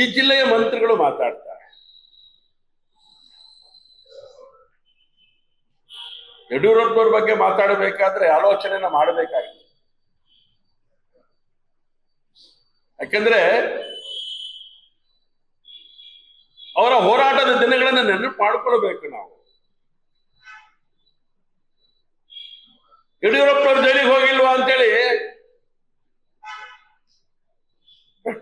ಈ ಜಿಲ್ಲೆಯ ಮಂತ್ರಿಗಳು ಮಾತಾಡ್ತಾರೆ. ಯಡಿಯೂರಪ್ಪನವ್ರ ಬಗ್ಗೆ ಮಾತಾಡಬೇಕಾದ್ರೆ ಆಲೋಚನೆನ ಮಾಡಬೇಕಾಗಿದೆ. ಯಾಕಂದ್ರೆ ಅವರ ಹೋರಾಟದ ದಿನಗಳನ್ನು ನೆನಪು ಮಾಡ್ಕೊಳ್ಬೇಕು ನಾವು. ಯಡಿಯೂರಪ್ಪನವ್ರ ಜೈಲಿಗೆ ಹೋಗಿಲ್ವಾ ಅಂತೇಳಿ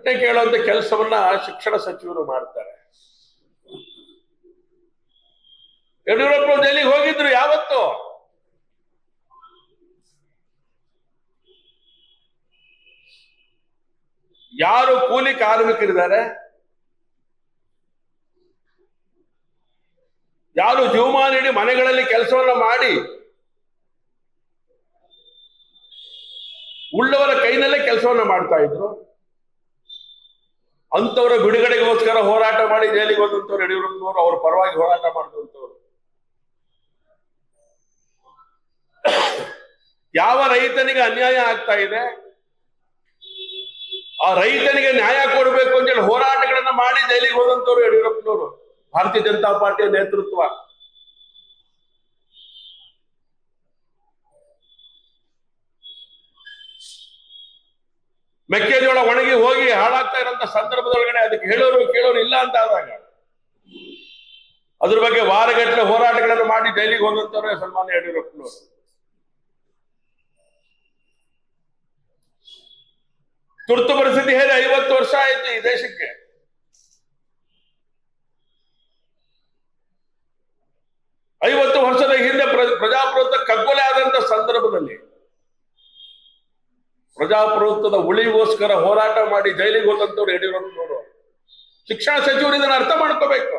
ಪ್ರಶ್ನೆ ಕೇಳುವಂತ ಕೆಲಸವನ್ನ ಶಿಕ್ಷಣ ಸಚಿವರು ಮಾಡ್ತಾರೆ. ಯಡಿಯೂರಪ್ಪ ಎಲ್ಲಿಗೆ ಹೋಗಿದ್ರು ಯಾವತ್ತು? ಯಾರು ಕೂಲಿ ಕಾರ್ಮಿಕರಿದ್ದಾರೆ? ಯಾರು ಜೀವಮಾನ ನೀಡಿ ಮನೆಗಳಲ್ಲಿ ಕೆಲಸವನ್ನ ಮಾಡಿ ಉಳ್ಳವರ ಕೈನಲ್ಲೇ ಕೆಲಸವನ್ನ ಮಾಡ್ತಾ ಇದ್ರು? ಅಂತವರ ಬಿಡುಗಡೆಗೋಸ್ಕರ ಹೋರಾಟ ಮಾಡಿ ಜೈಲಿಗೆ ಹೋದಂತವ್ರು ಯಡಿಯೂರಪ್ಪನವರು, ಅವ್ರ ಪರವಾಗಿ ಹೋರಾಟ ಮಾಡಿದಂತವ್ರು ಯಾವ ರೈತನಿಗೆ ಅನ್ಯಾಯ ಆಗ್ತಾ ಇದೆ, ಆ ರೈತನಿಗೆ ನ್ಯಾಯ ಕೊಡಬೇಕು ಅಂತೇಳಿ ಹೋರಾಟಗಳನ್ನ ಮಾಡಿ ಜೈಲಿಗೆ ಹೋದಂತವ್ರು ಯಡಿಯೂರಪ್ಪನವರು. ಭಾರತೀಯ ಜನತಾ ಪಾರ್ಟಿಯ ನೇತೃತ್ವ. ಮೆಕ್ಕೆಜೋಳ ಒಣಗಿ ಹೋಗಿ ಹಾಳಾಗ್ತಾ ಇರೋಂತ ಸಂದರ್ಭದೊಳಗಡೆ ಅದಕ್ಕೆ ಹೇಳೋರು ಕೇಳೋರು ಇಲ್ಲ ಅಂತ ಆದಾಗ, ಅದ್ರ ಬಗ್ಗೆ ವಾರಗಟ್ಟಲೆ ಹೋರಾಟಗಳನ್ನು ಮಾಡಿ ಜೈಲಿಗೆ ಹೋದಂತವ್ರೆ ಸನ್ಮಾನ್ಯ ಯಡಿಯೂರಪ್ಪನವರು. ತುರ್ತು ಪರಿಸ್ಥಿತಿ ಹೇಳಿ ಐವತ್ತು ವರ್ಷ ಆಯ್ತು ಈ ದೇಶಕ್ಕೆ. ಐವತ್ತು ವರ್ಷದ ಹಿಂದೆ ಪ್ರ- ಪ್ರಜಾಪ್ರಭುತ್ವ ಕಗ್ಗೊಲೆ ಆದಂತ ಸಂದರ್ಭದಲ್ಲಿ ಪ್ರಜಾಪ್ರಭುತ್ವದ ಉಳಿಗೋಸ್ಕರ ಹೋರಾಟ ಮಾಡಿ ಜೈಲಿಗೆ ಹೋದಂತವ್ರು ಯಡಿಯೂರಪ್ಪನವರು ಶಿಕ್ಷಣ ಸಚಿವರು ಇದನ್ನ ಅರ್ಥ ಮಾಡ್ಕೋಬೇಕು.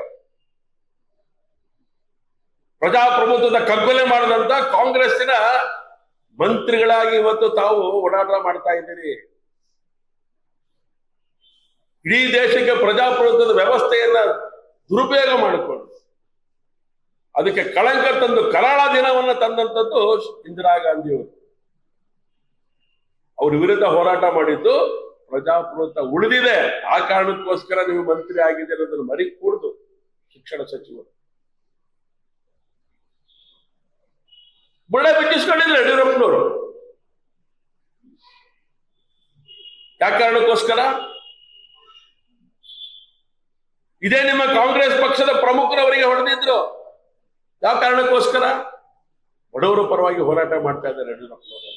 ಪ್ರಜಾಪ್ರಭುತ್ವದ ಕಗ್ಗೊಲೆ ಮಾಡಿದಂತ ಕಾಂಗ್ರೆಸ್ಸಿನ ಮಂತ್ರಿಗಳಾಗಿ ಇವತ್ತು ತಾವು ಓಡಾಟ ಮಾಡ್ತಾ ಇದ್ದೀರಿ. ಇಡೀ ದೇಶಕ್ಕೆ ಪ್ರಜಾಪ್ರಭುತ್ವದ ವ್ಯವಸ್ಥೆಯನ್ನ ದುರುಪಯೋಗ ಮಾಡಿಕೊಂಡು, ಅದಕ್ಕೆ ಕಳಂಕ ತಂದು ಕರಾಳ ದಿನವನ್ನ ತಂದಂತದ್ದು ಇಂದಿರಾ ಗಾಂಧಿಯವರು. ಅವ್ರ ವಿರುದ್ಧ ಹೋರಾಟ ಮಾಡಿದ್ದು ಪ್ರಜಾಪ್ರಭುತ್ವ ಉಳಿದಿದೆ. ಆ ಕಾರಣಕ್ಕೋಸ್ಕರ ನೀವು ಮಂತ್ರಿ ಆಗಿದ್ದೀರ ಅನ್ನೋದನ್ನು ಮರಿ ಕೂಡ್ದು ಶಿಕ್ಷಣ ಸಚಿವರು. ಬುಳ್ಳೆ ಬಿಚ್ಚಿಸ್ಕೊಂಡಿದ್ರು ಯಡಿಯೂರಪ್ಪನವರು. ಯಾವ ಕಾರಣಕ್ಕೋಸ್ಕರ? ಇದೇ ನಿಮ್ಮ ಕಾಂಗ್ರೆಸ್ ಪಕ್ಷದ ಪ್ರಮುಖರವರಿಗೆ ಹೊಡೆದಿದ್ರು. ಯಾವ ಕಾರಣಕ್ಕೋಸ್ಕರ? ಬಡವರ ಪರವಾಗಿ ಹೋರಾಟ ಮಾಡ್ತಾ ಇದ್ದಾರೆ ಯಡಿಯೂರಪ್ಪನವರು.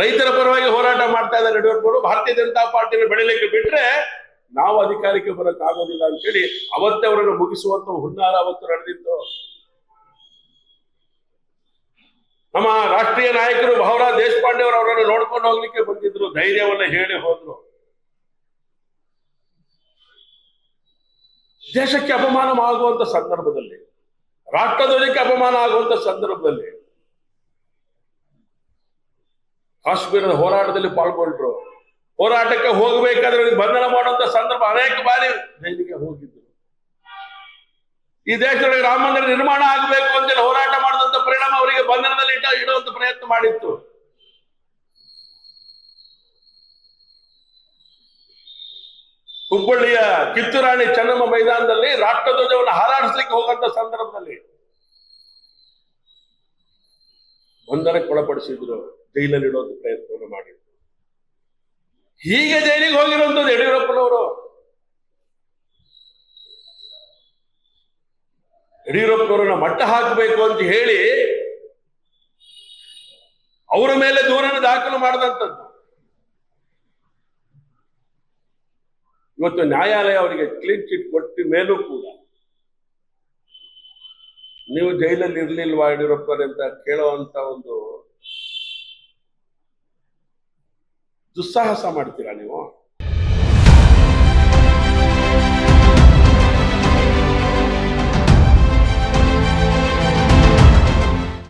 ರೈತರ ಪರವಾಗಿ ಹೋರಾಟ ಮಾಡ್ತಾ ಇದ್ದಾರೆ ಯಡಿಯೂರಪ್ಪರು ಭಾರತೀಯ ಜನತಾ ಪಾರ್ಟಿನ ಬೆಳಿಲಿಕ್ಕೆ ಬಿಟ್ರೆ ನಾವು ಅಧಿಕಾರಕ್ಕೆ ಬರಕ್ ಆಗೋದಿಲ್ಲ ಅಂತ ಹೇಳಿ ಅವತ್ತೇ ಅವರನ್ನು ಮುಗಿಸುವಂತ ಹುನ್ನಾರ ಅವತ್ತು ನಡೆದಿತ್ತು. ನಮ್ಮ ರಾಷ್ಟ್ರೀಯ ನಾಯಕರು ಬಹುರಾ ದೇಶಪಾಂಡೆ ಅವರು ಅವರನ್ನು ನೋಡ್ಕೊಂಡು ಹೋಗ್ಲಿಕ್ಕೆ ಬಂದಿದ್ರು, ಧೈರ್ಯವನ್ನ ಹೇಳಿ ಹೋದ್ರು. ದೇಶಕ್ಕೆ ಅಪಮಾನ ಆಗುವಂತ ಸಂದರ್ಭದಲ್ಲಿ, ರಾಷ್ಟ್ರಧ್ವಜಕ್ಕೆ ಅಪಮಾನ ಆಗುವಂತ ಸಂದರ್ಭದಲ್ಲಿ ಕಾಶ್ಮೀರದ ಹೋರಾಟದಲ್ಲಿ ಪಾಲ್ಗೊಂಡ್ರು. ಹೋರಾಟಕ್ಕೆ ಹೋಗಬೇಕಾದ್ರೆ ಬಂಧನ ಮಾಡುವಂತ ಸಂದರ್ಭ ಅನೇಕ ಬಾರಿ ಜೈಲಿಗೆ ಹೋಗಿದ್ರು. ಈ ದೇಶದೊಳಗೆ ರಾಮ ಮಂದಿರ ನಿರ್ಮಾಣ ಆಗಬೇಕು ಅಂತೇಳಿ ಹೋರಾಟ ಮಾಡಿದಂತ ಪರಿಣಾಮ ಅವರಿಗೆ ಬಂಧನದಲ್ಲಿ ಇಟ್ಟ ಇಡುವಂತ ಪ್ರಯತ್ನ ಮಾಡಿತ್ತು. ಹುಬ್ಬಳ್ಳಿಯ ಕಿತ್ತೂರಾಣಿ ಚೆನ್ನಮ್ಮ ಮೈದಾನದಲ್ಲಿ ರಾಷ್ಟ್ರಧ್ವಜವನ್ನು ಹಾರಾಡಿಸ್ಲಿಕ್ಕೆ ಹೋಗಂತ ಸಂದರ್ಭದಲ್ಲಿ ಬಂಧನಕ್ಕೆ ಒಳಪಡಿಸಿದ್ರು, ಜೈಲಲ್ಲಿ ಇಡೋದು ಪ್ರಯತ್ನವನ್ನು ಮಾಡಿದ್ರು. ಹೀಗೆ ಜೈಲಿಗೆ ಹೋಗಿರುವಂತ ಯಡಿಯೂರಪ್ಪನವರು. ಯಡಿಯೂರಪ್ಪನವರನ್ನ ಮಟ್ಟ ಹಾಕಬೇಕು ಅಂತ ಹೇಳಿ ಅವರ ಮೇಲೆ ದೂರನ್ನು ದಾಖಲು ಮಾಡಿದಂಥದ್ದು. ಇವತ್ತು ನ್ಯಾಯಾಲಯ ಅವರಿಗೆ ಕ್ಲೀನ್ ಚಿಟ್ ಕೊಟ್ಟ ಮೇಲೂ ಕೂಡ ನೀವು ಜೈಲಲ್ಲಿ ಇರ್ಲಿಲ್ವಾ ಯಡಿಯೂರಪ್ಪರೇ ಅಂತ ಕೇಳುವಂತ ಒಂದು ದುಸ್ಸಾಹಸ ಮಾಡ್ತೀರಿ